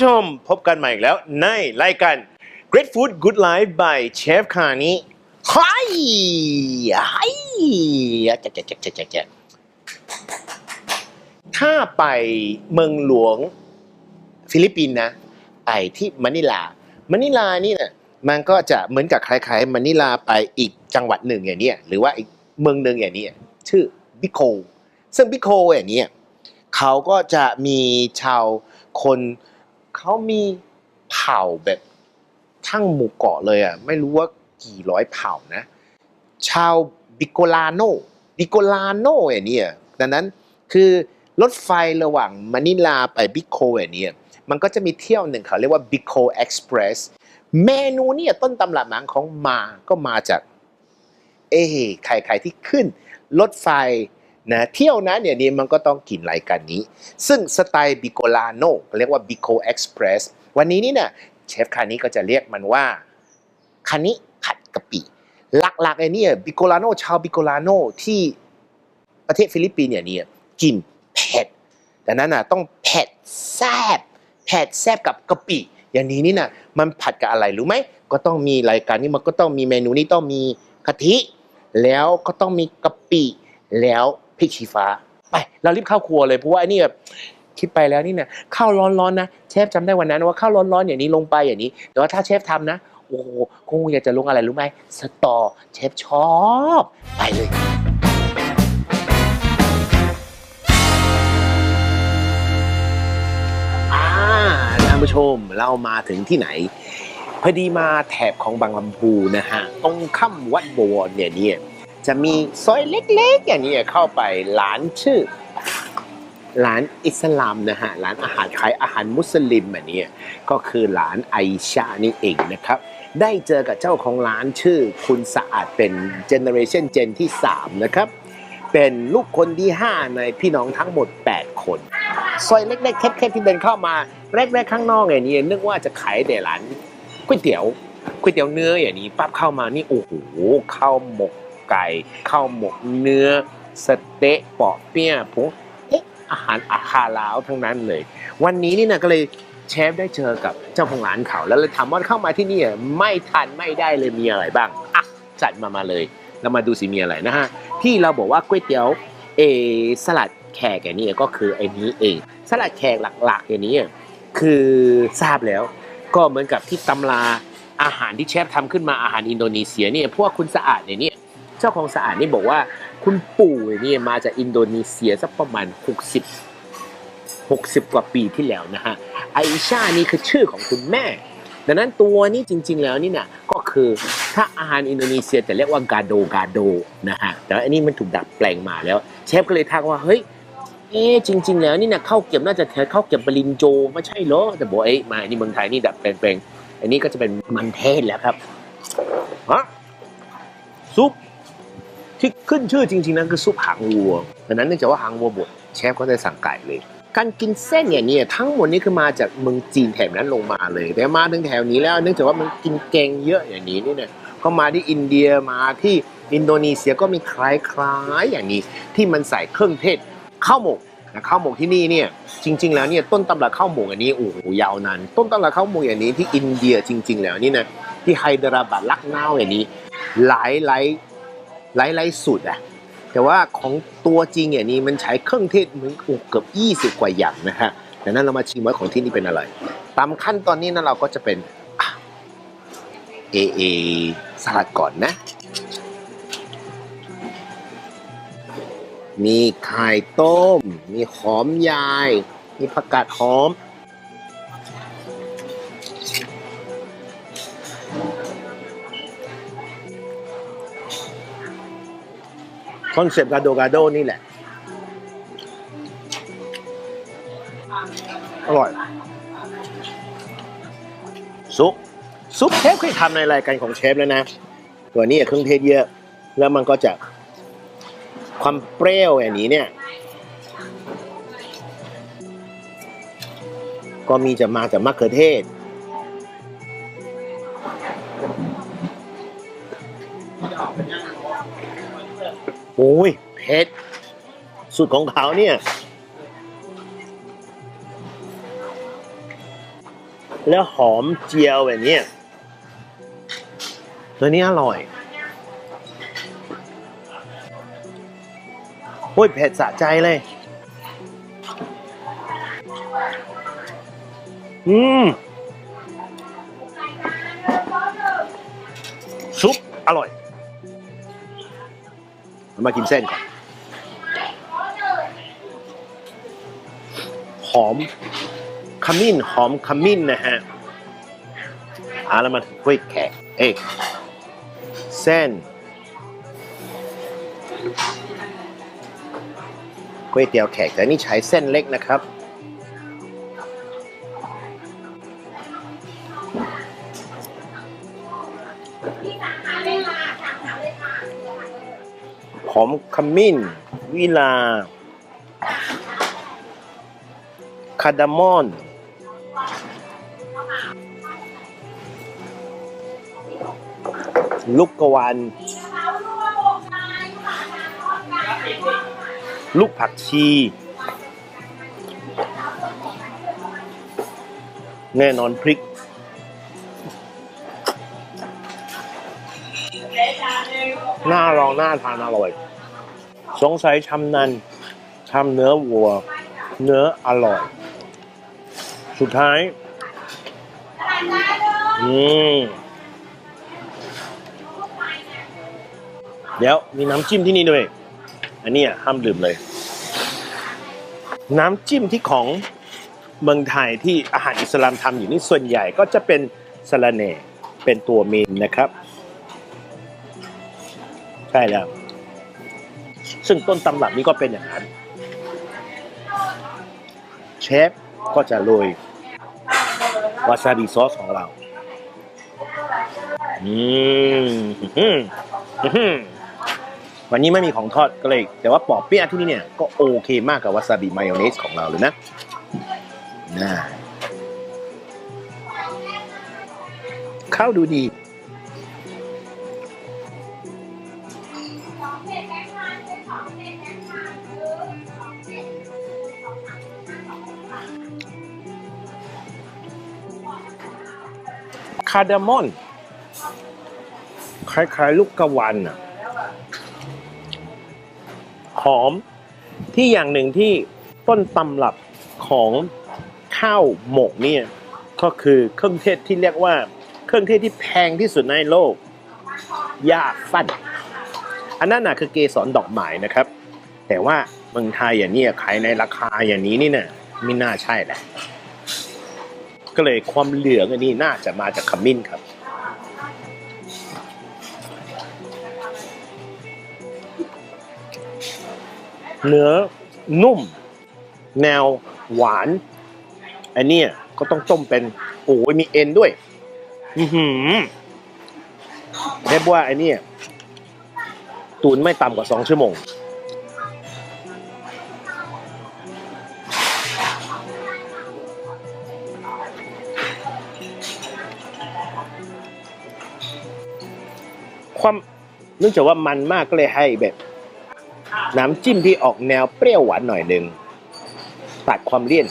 ผู้ชมพบกันใหม่อีกแล้วในรายการ Great Food Good Life by Chef คานี้ไฮไฮจ๊ะจ๊ะจ๊ะจ๊ะจ๊ะจ๊ะถ้าไปเมืองหลวงฟิลิปปินส์นะไปที่มะนิลามะนิลานี่นะมันก็จะเหมือนกับคล้ายๆมะนิลาไปอีกจังหวัดหนึ่งอย่างนี้หรือว่าอีกเมืองหนึ่งอย่างนี้ชื่อบิโคซึ่งบิโคอย่างนี้เขาก็จะมีชาวคน เขามีเผ่าแบบทั้งหมู่เกาะเลยอะไม่รู้ว่ากี่ร้อยเผ่านะ ชาวบิโกลาโนบิโกลาโนเนี้ยดังนั้นคือรถไฟระหว่างมะนิลาไปบิโคลเนี้ยมันก็จะมีเที่ยวหนึ่งเขาเรียกว่าบิโคเอ็กซ์เพรสเมนูเนี่ยต้นตำรับหนังของมาก็มาจาก เอ้ใครๆที่ขึ้นรถไฟ นะเที่ยวนะเนี่ยนี่มันก็ต้องกินรายการนี้ ซึ่งสไตล์บิโกลาโนเรียกว่าบิโคเอ็กซ์เพรสวันนี้นี่เนี่ยเชฟคันนี้ก็จะเรียกมันว่าคันนี้ผัดกะปิหลักๆไอ้เนี่ยบิโกลาโนชาวบิโกลาโนที่ประเทศฟิลิปปินส์เนี่ยเนี่ยกินเผ็ดแต่นั้นน่ะต้องเผ็ดแซ่บเผ็ดแซ่บกับกะปิอย่างนี้นี่น่ะมันผัดกับอะไรรู้ไหมก็ต้องมีรายการนี้มันก็ต้องมีเมนูนี้ต้องมีกะทิ แล้วก็ต้องมีกะปิแล้ว พริกชี้ฟ้า ไป เรารีบเข้าครัวเลยเพราะว่าไอ้นี่แบบคิดไปแล้วนี่เนี่ยข้าวร้อนๆนะเชฟจำได้วันนั้นว่าข้าวร้อนๆอย่างนี้ลงไปอย่างนี้ แต่ว่าถ้าเชฟทำนะโอ้โหคงอยากจะลงอะไรรู้ไหมสตอเชฟชอบ ไปเลยอ่าท่านผู้ชมเรามาถึงที่ไหนพอดีมาแถบของบางลำพูนะฮะตรงค่ำวัดบวรเนี่ยเนี่ย จะมีซอยเล็กๆ อย่างนี้เข้าไปร้านชื่อร้านอิสลามนะฮะร้านอาหารขายอาหารมุสลิมอันนี้ก็คือร้านไอชานี่เองนะครับ ได้เจอกับเจ้าของร้านชื่อคุณสะอาดเป็นเจเนอเรชันเจนที่ 3 นะครับ เป็นลูกคนที่ 5 ในพี่น้องทั้งหมด 8 คนซอยเล็กๆแคบๆที่เดินเข้ามาแรกๆข้างนอกอย่างนี้นึกว่าจะขายแต่ร้านก๋วยเตี๋ยวก๋วยเตี๋ยวเนื้ออย่างนี้ปั๊บเข้ามานี่โอ้โหข้าวหมก ไก่ข้าวหมกเนื้อสเต๊ะปอเปี๊ยะผงเอ๊ะอาหารอาคาลาวทั้งนั้นเลย วันนี้นี่นะก็เลยเชฟได้เจอกับเจ้าของร้านเขาแล้วเลยถามว่าเข้ามาที่นี่ไม่ทันไม่ได้เลยมีอะไรบ้างอะจัดมามาเลยแล้วมาดูสิมีอะไรนะฮะที่เราบอกว่าก๋วยเตี๋ยวเอสลัดแขกอย่างนี้ก็คือไอ้นี้เองสลัดแขกหลักๆอย่างนี้คือทราบแล้ว ก็เหมือนกับที่ตำราอาหารที่เชฟทำขึ้นมาอาหารอินโดนีเซียเนี่ยพวกคุณสะอาดเนี่ย เจ้าของสะอาดนี่บอกว่า คุณปู่นี่มาจากอินโดนีเซียสักประมาณ 60 60 กว่าปีที่แล้วนะฮะไอชานี่คือชื่อของคุณแม่ ดังนั้นตัวนี้จริง ๆ แล้วนี่นะก็คือถ้าอาหารอินโดนีเซียจะเรียกว่ากาโดกาโดนะฮะแต่ว่าอันนี้มันถูกดัดแปลงมาแล้ว เชฟก็เลยทักว่าเฮ้ยเอ๊จริง ๆ แล้วนี่นะข้าวเกรียบน่าจะแทนข้าวเกรียบบรินโจไม่ใช่เหรอแต่บอกเอ้มานี่เมืองไทยนี่ดัดแปลงๆอันนี้ก็จะเป็นมันเทศแล้วครับฮะซุป ที่ขึ้นชื่อจริงๆนั้นคือซุปหางวัวดังนั้นเนื่องจากว่าหางวัวบดเชฟก็ได้สั่งไก่เลย การกินเส้นอย่างนี้ทั้งหมดนี้คือมาจากเมืองจีนแถบนั้นลงมาเลย แต่มาถึงแถวนี้แล้ว เนื่องจากว่ามันกินแกงเยอะอย่างนี้นี่เนี่ยก็มาที่อินเดียมาที่อินโดนีเซียก็มีคล้ายๆอย่างนี้ ที่มันใส่เครื่องเทศข้าวหมกนะข้าวหมกที่นี่เนี่ยจริง ๆ แล้วเนี่ยต้นตำรับข้าวหมกอันนี้โอ้โหยาวนานต้นตำรับข้าวหมกอย่างนี้ที่อินเดียจริง ๆ แล้วนี่นะที่ไฮเดราบัดลักนาวอย่างนี้ หลายหลาย หลายหลาสุดอะแต่ว่าของตัวจริงอย่างนี้มันใช้เครื่องเทศเหมือนเกือบ 20 กว่าอย่างนะฮะดังนั้นเรามาชิมว่าของที่นี่เป็นอะไรตามขั้นตอนนี้นะเราก็จะเป็นเอเอสลัดก่อนนะ มีไข่ต้ม มีหอมยาย มีผักกาดหอม อนเซปต์กาโดกาโดนี่แหละ อร่อย ซุป ซุปเชฟเคยทำในรายการของเชฟแล้วนะ ตัวนี้เครื่องเทศเยอะ แล้วมันก็จะความเปรี้ยวอย่างนี้เนี่ย ก็มีจะมาจากมะเขือเทศ โอ้ยเผ็ดสุดของเขาเนี่ย แล้วหอมเจียวแบบนี้ตัวนี้อร่อย โอ้ยเผ็ดสะใจเลย อืม ซุปอร่อย มากินเส้นก่อน หอมขมิ้นหอมขมิ้นนะฮะอาแล้วมาถ้วยแขกเอกเส้นก๋วยเตี๋ยวแขกแต่นี่ใช้เส้นเล็กนะครับ มขมิ้น วิลา คาดามอน ลูกกวานลูกผักชี แน่นอนพริก น่าลองน่าทานอร่อย สงสัยชำนันทำเนื้อวัว เนื้ออร่อย สุดท้าย อืม เดี๋ยวมีน้ำจิ้มที่นี่ด้วย อันนี้ห้ามดื่มเลย น้ำจิ้มที่ของเมืองไทยที่อาหารอิสลามทำอยู่นี่ส่วนใหญ่ก็จะเป็นสะระแหน่เป็นตัวเมนนะครับ ใช่แล้ว ซึ่งต้นตำรับนี้ก็เป็นอย่างนั้น เชฟก็จะโรยวาซาบิซอสของเรา อืมอื้อหือวันนี้ไม่มีของทอดก็เลย แต่ว่าปอบเปี๊ยะที่นี่เนี่ย ก็โอเคมากกับวาซาบิมายองเนสของเราเลยนะน่าข้าวดูดี คาร์ดามอน คล้ายๆ ลูกกระวันอะ หอม ที่อย่างหนึ่งที่ต้นตำรับของข้าวหมกเนี่ย ก็คือเครื่องเทศที่เรียกว่า เครื่องเทศที่แพงที่สุดในโลกยาฟันอันนั้นน่ะคือเกสรดอกไม้นะครับ แต่ว่าเมืองไทยอย่างนี้ขายในราคาอย่างนี้นี่น่ะไม่น่าใช่แหละ ก็เลยความเหลืองอันนี้น่าจะมาจากขมิ้นครับ เนื้อนุ่ม แนวหวาน อันนี้ก็ต้องต้มเป็นโอ้ยมีเอ็นด้วย อือหือเรียกว่าไอ้เนี่ตุนไม่ต่ำกว่าสองชั่วโมง ความเนื่องจากว่ามันมากก็เลยให้แบบน้ำจิ้มที่ออกแนวเปรี้ยวหวานหน่อยหนึ่งตัดความเลี่ยน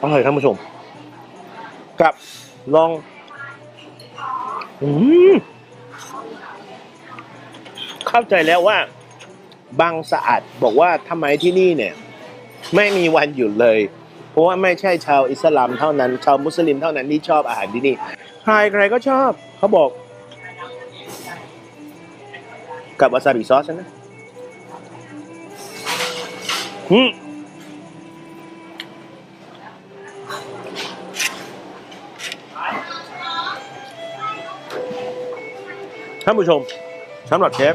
อร่อยท่านผู้ชมกับลองอืมเข้าใจแล้วว่า บางสะอาดบอกว่าทำไมที่นี่เนี่ย ไม่มีวันหยุดเลย ราะว่าไม่ใช่ชาวอิสลามเท่านั้น ชาวมุสลิมเท่านั้นที่ชอบอาหารที่นี่ใครใครก็ชอบเขาบอก กับวาซาบิซอสนะอืมท่านผู้ชมสำหรับเชฟ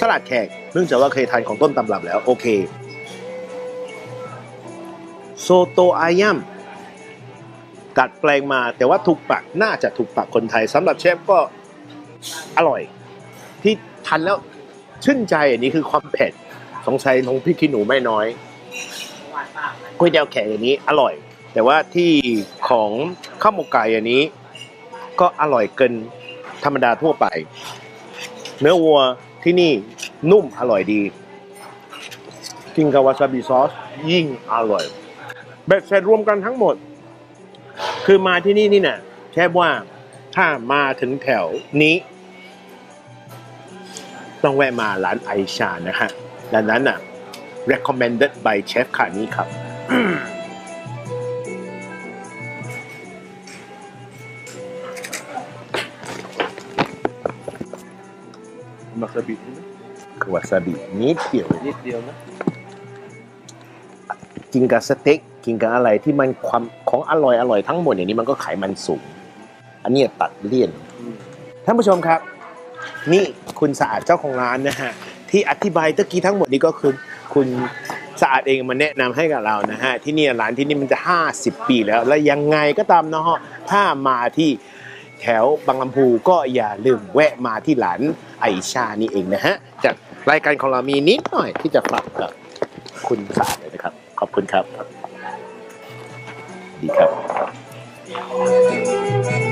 สลัดแขก เนื่องจากว่าเคยทานของต้นตำรับแล้วโอเคโซโตอายัมกัดแปลงมาแต่ว่าถูกปากน่าจะถูกปากคนไทยสำหรับเชฟก็อร่อย ที่ทานแล้วชื่นใจอันนี้คือความเผ็ดสงสัยลงพริกขี้หนูไม่น้อยก๋วยเตี๋ยวแขกอันนี้อร่อย แต่ว่าที่ของข้าวหมกไก่อันนี้ ก็อร่อยเกินธรรมดาทั่วไป เนื้อวัวที่นี่ นุ่มอร่อยดีกินกับวาซาบิซอสยิ่งอร่อยเบ็ดเสร็จรวมกันทั้งหมด คือมาที่นี่นี่น่ะแค่ว่าถ้ามาถึงแถวนี้ ต้องแวะมาร้านไอชานะฮะดังนั้นน่ะ recommended by chef ขานี้ครับมาซาบินี่นะคือ วาซาบินิดเดียวนิดเดียวนะกินกับสเต็กกินกับอะไรที่มันความของอร่อยอร่อยทั้งหมดอย่างนี้มันก็ไขมันสูง อันเนี้ยตัดเลี่ยนอืมท่านผู้ชมครับ นี่คุณสะอาดเจ้าของร้านนะฮะที่อธิบายตะกี้ทั้งหมดนี้ก็คือคุณสะอาดเองมาแนะนำให้กับเรานะฮะที่เนี่ยร้านที่นี่มันจะ 50 ปีแล้ว และยังไงก็ตามนะฮะถ้ามาที่แถวบางลำพูก็อย่าลืมแวะมาที่ร้านไอชานี่เองนะฮะจาก รายการของเรามีนิดหน่อยที่จะฝากกับคุณสาดเลยนะครับ ขอบคุณครับ ดีครับ